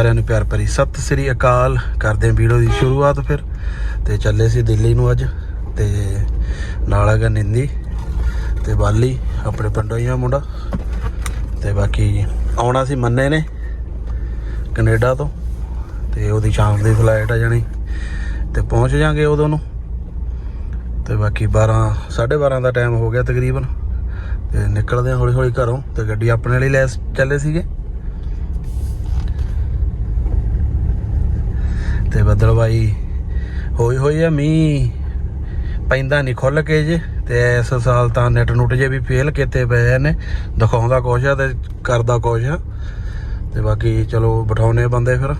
ਸਾਰਿਆਂ ਨੂੰ ਪਿਆਰ ਭਰੀ ਸਤਿ ਸ੍ਰੀ ਅਕਾਲ। ਕਰਦੇ ਹਾਂ ਵੀਡੀਓ ਦੀ ਸ਼ੁਰੂਆਤ ਫਿਰ। ਤੇ ਚੱਲੇ ਸੀ ਦਿੱਲੀ ਨੂੰ ਅੱਜ। ਤੇ ਨਾਲ ਹੈਗਾ ਨਿੰਦੀ ਤੇ ਬਾਲੀ, ਆਪਣੇ ਪਿੰਡੋਂ ਹੀ ਆ ਮੁੰਡਾ। ਤੇ ਬਾਕੀ ਆਉਣਾ ਸੀ ਮੰਨੇ ਨੇ ਕੈਨੇਡਾ ਤੋਂ। ਤੇ ਉਹਦੀ ਸ਼ਾਮ ਦੀ ਫਲਾਈਟ ਆ ਜਾਣੀ। ਤੇ ਪਹੁੰਚ ਜਾਾਂਗੇ ਉਦੋਂ ਨੂੰ। ਤੇ ਬਾਕੀ 12 12:30 ਦਾ ਟਾਈਮ ਹੋ ਗਿਆ ਤਕਰੀਬਨ। ਤੇ ਨਿਕਲਦੇ ਹਾਂ ਹੌਲੀ ਹੌਲੀ ਘਰੋਂ। ਤੇ ਗੱਡੀ ਆਪਣੇ ਲਈ ਲੈ ਚੱਲੇ ਸੀਗੇ। ਤੇ ਬਦਲਵਾਈ ਹੋਈ ਹੋਈ ਆ, ਮੀਂਹ ਪੈਂਦਾ ਨਹੀਂ ਖੁੱਲ ਕੇ ਜੇ, ਤੇ ਇਸ ਸਾਲ ਤਾਂ ਨੈਟ ਨੁੱਟ ਜੇ ਵੀ ਫੇਲ ਕੀਤੇ ਪਏ ਨੇ, ਦਿਖਾਉਂਦਾ ਕੁਛ ਆ ਤੇ ਕਰਦਾ ਕੁਛ ਆ। ਤੇ ਬਾਕੀ ਚਲੋ ਬਿਠਾਉਨੇ ਬੰਦੇ ਫਿਰ।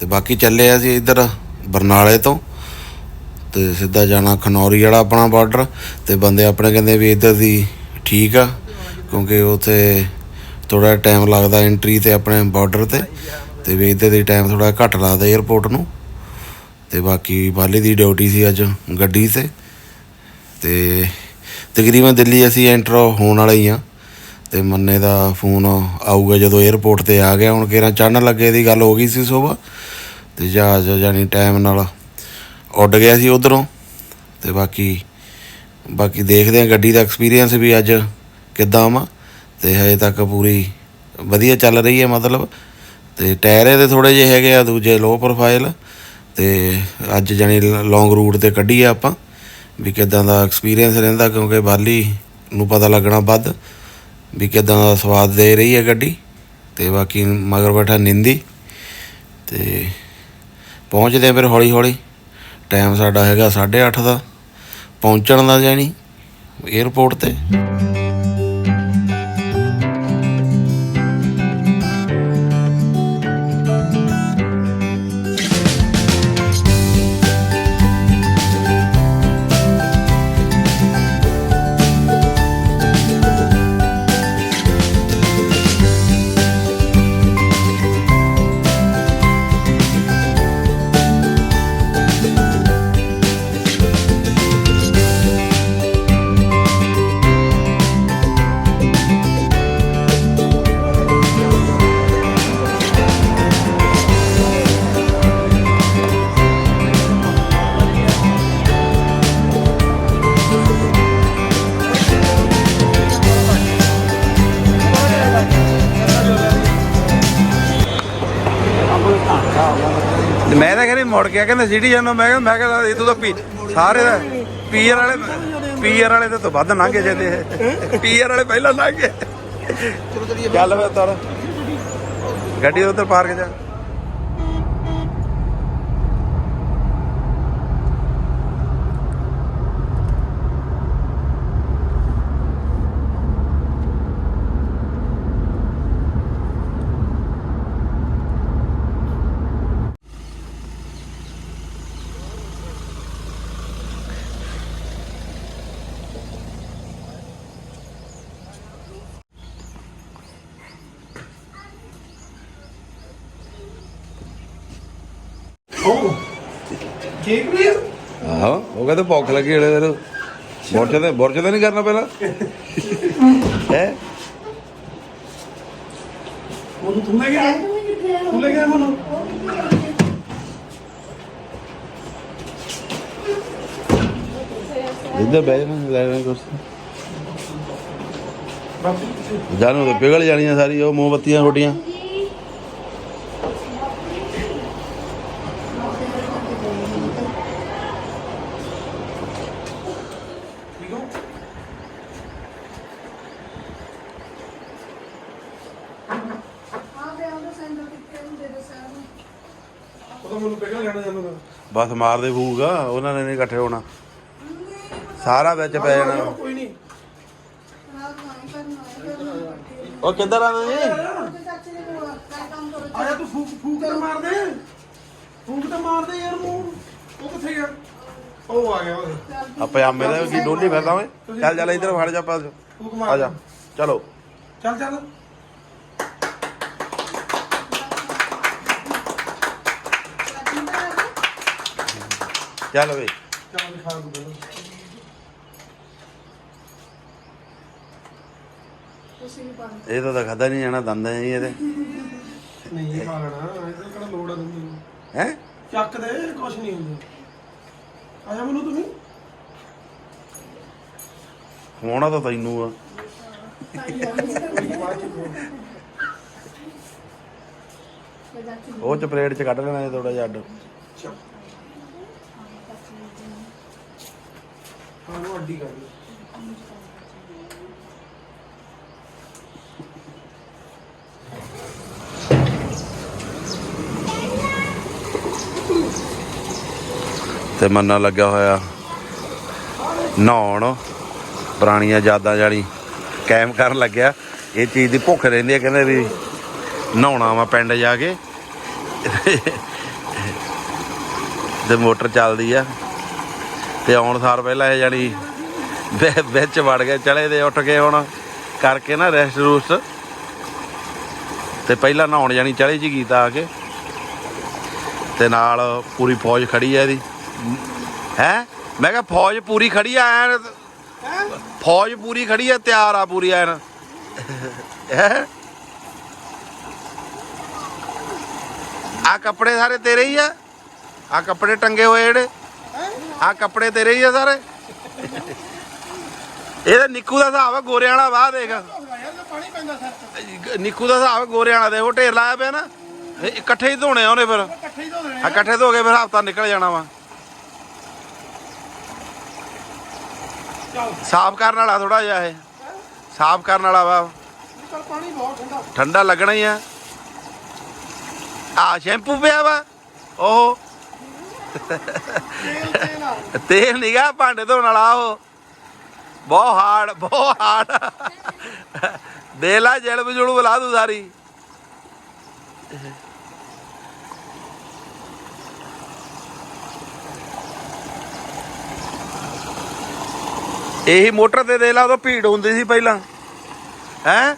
ਤੇ ਬਾਕੀ ਚੱਲੇ ਆ ਸੀ ਇੱਧਰ ਬਰਨਾਲੇ ਤੋਂ, ਤੇ ਸਿੱਧਾ ਜਾਣਾ ਖਨੌਰੀ ਵਾਲਾ ਆਪਣਾ ਬਾਰਡਰ, ਤੇ ਬੰਦੇ ਆਪਣੇ ਕਹਿੰਦੇ ਵੀ ਇੱਧਰ ਦੀ ਠੀਕ ਆ, ਕਿਉਂਕਿ ਉਥੇ ਥੋੜਾ ਟਾਈਮ ਲੱਗਦਾ ਐਂਟਰੀ ਤੇ ਆਪਣੇ ਬਾਰਡਰ ਤੇ। ਤੇ ਵੇਚਦੇ ਦੇ ਟਾਈਮ ਥੋੜਾ ਘੱਟ ਲਾਦਾ 에어ਪੋਰਟ ਨੂੰ। ਤੇ ਬਾਕੀ ਬਾਲੇ ਦੀ ਡਿਊਟੀ ਸੀ ਅੱਜ ਗੱਡੀ ਤੇ। ਤੇ ਤਕਰੀਬਨ ਦਿੱਲੀ ਅਸੀਂ ਐਂਟਰ ਹੋਣ ਵਾਲੇ ਹੀ ਆ ਤੇ ਮੰਨੇ ਦਾ ਫੋਨ ਆਊਗਾ ਜਦੋਂ 에어ਪੋਰਟ ਤੇ ਆ ਗਿਆ। ਹੁਣ ਕਿਹੜਾ ਚੜਨ ਲੱਗੇ ਦੀ ਗੱਲ ਹੋ ਗਈ ਸੀ ਸੋਭਾ। ਤੇ ਜਹਾਜ਼ ਜਾਨੀ ਟਾਈਮ ਨਾਲ ਉੱਡ ਗਿਆ ਸੀ ਉਧਰੋਂ। ਤੇ ਬਾਕੀ ਬਾਕੀ ਦੇਖਦੇ ਆ ਗੱਡੀ ਦਾ ਐਕਸਪੀਰੀਅੰਸ ਵੀ ਅੱਜ ਕਿੱਦਾਂ ਆ ਤੇ ਹਜੇ ਤੱਕ ਪੂਰੀ ਵਧੀਆ ਚੱਲ ਰਹੀ ਹੈ ਮਤਲਬ। ਤੇ ਟਾਇਰ ਇਹਦੇ ਥੋੜੇ ਜਿਹੇ ਹੈਗੇ ਆ, ਦੂਜੇ ਲੋ ਪ੍ਰੋਫਾਈਲ ਤੇ ਅੱਜ ਜਾਨੀ ਲੌਂਗ ਰੂਟ ਤੇ ਕੱਢੀ ਆ ਆਪਾਂ, ਵੀ ਕਿੱਦਾਂ ਦਾ ਐਕਸਪੀਰੀਅੰਸ ਰਹਿੰਦਾ, ਕਿਉਂਕਿ ਬਾਲੀ ਨੂੰ ਪਤਾ ਲੱਗਣਾ ਵੱਧ, ਵੀ ਕਿੱਦਾਂ ਦਾ ਸਵਾਦ ਦੇ ਰਹੀ ਹੈ ਗੱਡੀ। ਤੇ ਬਾਕੀ ਮਗਰ ਬੈਠਾ ਨਿੰਦੀ। ਤੇ ਪਹੁੰਚਦੇ ਆ ਫਿਰ ਹੌਲੀ ਹੌਲੀ ਟਾਈਮ ਸਾਡਾ ਹੈਗਾ 8:30 ਦਾ। ਪਹੁੰਚਣ ਦਾ ਜਾਣੀ 에어ਪੋਰਟ ਤੇ। ਮੁੜ ਗਿਆ ਕਹਿੰਦਾ ਸਿਟੀ ਜਾਨੋ ਮੈਂ ਕਿਹਾ ਮੈਂ ਕਿਹਾ ਇਹ ਤੂੰ ਤਾਂ ਪੀ, ਸਾਰੇ ਦਾ ਪੀਆਰ ਵਾਲੇ ਪੀਆਰ ਵਾਲੇ ਤੇ ਤੋਂ ਵੱਧ ਲੰਘੇ ਜਾਂਦੇ ਪੀਆਰ ਵਾਲੇ ਪਹਿਲਾਂ ਲੰਘੇ। ਚੱਲ ਫਿਰ ਤਰ ਗੱਡੀ ਉਧਰ ਪਾਰਕ ਜਾ ਠੀਕ ਨਹੀਂ ਉਹ ਕਹਿੰਦੇ ਭੁੱਖ ਲੱਗੀ ਹਲੇ ਤੈਨੂੰ। ਬੁਰਜ ਤੇ ਬੁਰਜ ਤੇ ਨਹੀਂ ਕਰਨਾ ਪਹਿਲਾਂ? ਹੈ? ਉਹਨੂੰ ਤੂੰ ਲੈ ਗਿਆ ਤੂੰ ਲੈ ਗਿਆ ਮਨੂੰ ਇੱਧਰ ਬਹਿ ਜਾਣਾ ਲੈ ਲੈਣਾ ਕੁਛ। ਜਾਨੂ ਤੇ ਪਿਘਲ ਜਾਣੀਆਂ ਸਾਰੀ ਉਹ ਮੋਮਬੱਤੀਆਂ ਛੋਟੀਆਂ ਠੀਕ ਹੋ ਉਹ ਤਾਂ ਮੈਨੂੰ ਪਹਿਲਾਂ ਲੈਣਾ ਜਾਂਦਾ ਬਸ ਮਾਰਦੇ ਫੂਗਾ ਉਹਨਾਂ ਨੇ ਨਹੀਂ ਇਕੱਠੇ ਹੋਣਾ। ਸਾਰਾ ਵਿੱਚ ਪੈ ਜਾਣਾ। ਕੋਈ ਨਹੀਂ ਉਹ ਕਿੱਧਰ ਆਣਾ ਜੀ ਆਇਆ ਤੂੰ ਫੂਕ ਫੂਕ ਤਾਂ ਮਾਰ ਦੇ ਫੂਕ ਤਾਂ ਮਾਰ ਦੇ ਯਾਰ ਮੂੰਹ। ਉਹ ਕਿੱਥੇ ਗਿਆ? ਉਹ ਆ ਗਿਆ ਉਹ ਆ ਪਜਾਮੇ ਦਾ ਕੀ ਡੋਲੀ ਫਿਰਦਾ ਓਏ। ਚੱਲ ਚੱਲ ਇੱਧਰ ਫੜ ਜਾ ਪਾਸ ਆ ਜਾ। ਚਲੋ। ਚੱਲ ਚੱਲ। ਚੱਲ ਵੇ ਚੱਲ ਦਿਖਾ ਦੂ ਪਹਿਲਾਂ ਇਹ ਤਾਂ ਤਾਂ ਖਾਦਾ ਨਹੀਂ ਜਾਣਾ ਦੰਦਾਂ ਜੀ ਇਹਦੇ। ਨਹੀਂ ਖਾ ਲੈਣਾ। ਇਹਦਾ ਕਿਹੜਾ ਲੋੜ ਆ ਤੈਨੂੰ? ਹੈ? ਚੱਕ ਦੇ ਕੁਛ ਨਹੀਂ ਹੁੰਦਾ। ਆਇਆ ਮੈਨੂੰ ਤੁਸੀਂ? ਹੋਣਾ ਤਾਂ ਤੈਨੂੰ ਆ। ਉਹ ਚ ਪਲੇਟ ਚ ਕੱਢ ਲੈਣਾ ਥੋੜਾ ਜਿਹਾ ਅੱਡ। ਹਾਂ ਉਹ ਅੱਡੀ ਕਰ ਤੇ ਮੰਨਾ ਲੱਗਾ ਹੋਇਆ। ਨਹਾਉਣ, ਪੁਰਾਣੀਆਂ ਯਾਦਾਂ ਜਾਣੀ ਕਾਇਮ ਕਰਨ ਲੱਗਿਆ। ਇਹ ਚੀਜ਼ ਦੀ ਭੁੱਖ ਰਹਿੰਦੀ ਹੈ, ਕਹਿੰਦੇ ਵੀ ਨਹਾਉਣਾ ਵਾ ਪਿੰਡ ਜਾ ਕੇ। ਤੇ ਮੋਟਰ ਚੱਲਦੀ ਆ। ਤੇ ਆਉਣ ਸਾਰ ਪਹਿਲਾਂ ਇਹ ਜਾਣੀ ਵਿ- ਵਿੱਚ ਵੜ ਗਏ, ਚਲੇ ਦੇ ਉੱਠ ਕੇ ਹੁਣ ਕਰਕੇ ਨਾ ਰੈਸਟ ਰੂਸਟ ਤੇ ਪਹਿਲਾਂ ਨਹਾਉਣ ਜਾਣੀ ਚਲੇ ਜੀ ਕੀਤਾ ਆ ਕੇ। ਤੇ ਨਾਲ ਪੂਰੀ ਫੌਜ ਖੜੀ ਆ ਇਹਦੀ। ਹੈ? ਮੈਂ ਕਿਹਾ ਫੌਜ ਪੂਰੀ ਖੜੀ ਆ ਐਨ। ਫੌਜ ਪੂਰੀ ਖੜੀ ਆ ਤਿਆਰ ਆ ਪੂਰੀ ਐਨ। ਹੈ? ਆ ਕੱਪੜੇ ਸਾਰੇ ਤੇਰੇ ਹੀ ਆ? ਆ ਕੱਪੜੇ ਟੰਗੇ ਹੋਏ ਜਿਹੜੇ? ਆ ਕੱਪੜੇ ਤੇਰੇ ਹੀ ਆ ਸਾਰੇ? ਇਹਦਾ ਨਿੱਕੂ ਦਾ ਹਿਸਾਬ ਆ ਗੋਰਿਆਂ ਵਾਲਾ ਵਾਹ ਦੇਖ। ਨਿੱਕੂ ਦਾ ਹਿਸਾਬ ਆ ਗੋਰਿਆਂ ਵਾਲਾ ਦੇ ਉਹ ਢੇਰ ਲਾਇਆ ਪਿਆ ਨਾ। ਇਕੱਠੇ ਹੀ ਧੋਣੇ ਆ ਉਹਨੇ ਫਿਰ। ਇਕੱਠੇ ਹੀ ਧੋ ਦੇਣੇ ਆ। ਇਕੱਠੇ ਧੋ ਕੇ ਫਿਰ ਹਫਤਾ ਨਿਕਲ ਜਾਣਾ ਵਾ ਚੱਲ ਸਾਫ਼ ਕਰਨ ਵਾਲਾ ਥੋੜਾ ਜਿਹਾ ਇਹ। ਸਾਫ਼ ਕਰਨ ਵਾਲਾ ਵਾ। ਚੱਲ ਪਾਣੀ ਬਹੁਤ ਠੰਡਾ। ਠੰਡਾ ਲੱਗਣਾ ਹੀ ਆ। ਆ ਸ਼ੈਂਪੂ ਪਿਆ ਵਾ। ਉਹ। ਤੇਲ ਨਿਗਾ ਭਾਂਡੇ ਧੋਣ ਵਾਲਾ ਉਹ। ਬਹੁਤ ਹਾਰਡ ਬਹੁਤ ਹਾਰਡ ਦੇ ਲਾ ਜਲ ਬਜੁਲ ਬੁਲਾ ਦੂ ਸਾਰੀ। ਇਹੀ ਮੋਟਰ ਤੇ ਦੇ ਲਾ ਉਦੋਂ ਭੀੜ ਹੁੰਦੀ ਸੀ ਪਹਿਲਾਂ। ਹੈ?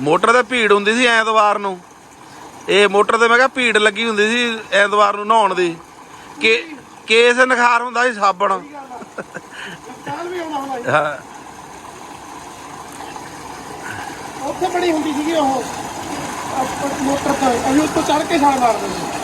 ਮੋਟਰ ਤੇ ਭੀੜ ਹੁੰਦੀ ਸੀ ਐਤਵਾਰ ਨੂੰ। ਇਹ ਮੋਟਰ ਤੇ ਮੈਂ ਕਿਹਾ ਭੀੜ ਲੱਗੀ ਹੁੰਦੀ ਸੀ ਐਤਵਾਰ ਨੂੰ ਨਹਾਉਣ ਦੀ। ਕੇ ਕੇਸ ਨਖਾਰ ਹੁੰਦਾ ਸੀ ਸਾਬਣ। ਹਾਂ, ਉੱਥੇ ਬੜੀ ਹੁੰਦੀ ਸੀਗੀ ਉਹ। ਮੋਟਰ ਤੇ ਅਸੀਂ ਉੱਤੋਂ ਚੜ ਕੇ ਛਾਲ ਮਾਰਦੇ ਸੀ।